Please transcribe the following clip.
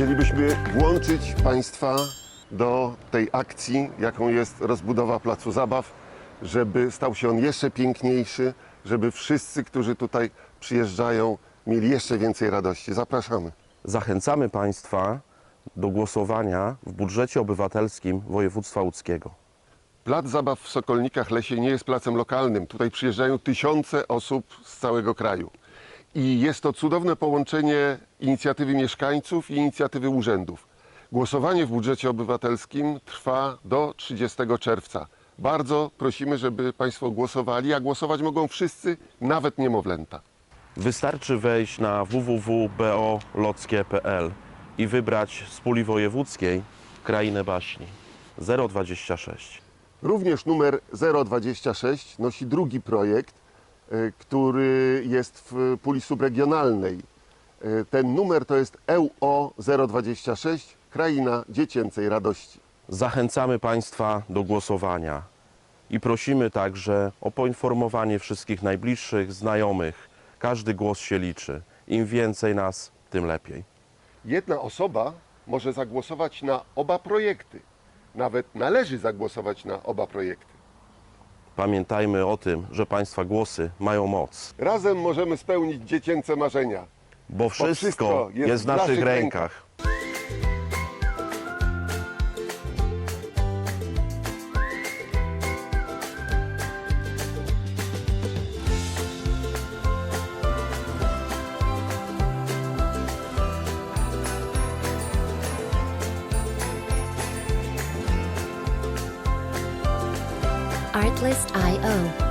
Chcielibyśmy włączyć Państwa do tej akcji, jaką jest rozbudowa Placu Zabaw, żeby stał się on jeszcze piękniejszy, żeby wszyscy, którzy tutaj przyjeżdżają, mieli jeszcze więcej radości. Zapraszamy. Zachęcamy Państwa do głosowania w budżecie obywatelskim województwa łódzkiego. Plac Zabaw w Sokolnikach Lesie nie jest placem lokalnym. Tutaj przyjeżdżają tysiące osób z całego kraju. I jest to cudowne połączenie inicjatywy mieszkańców i inicjatywy urzędów. Głosowanie w budżecie obywatelskim trwa do 30 czerwca. Bardzo prosimy, żeby Państwo głosowali, a głosować mogą wszyscy, nawet niemowlęta. Wystarczy wejść na www.bolockie.pl i wybrać z puli wojewódzkiej Krainę Baśni 026. Również numer 026 nosi drugi projekt, który jest w puli subregionalnej. E, Ten numer to jest E EUO 026 Kraina Dziecięcej Radości. Zachęcamy Państwa do głosowania i prosimy także o poinformowanie wszystkich najbliższych, znajomych. Każdy głos się liczy. Im więcej nas, tym lepiej. Jedna osoba może zagłosować na oba projekty. Nawet należy zagłosować na oba projekty. Pamiętajmy o tym, że Państwa głosy mają moc, Razem możemy spełnić dziecięce marzenia. bo wszystko, wszystko jest w naszych rękach. Artlist.io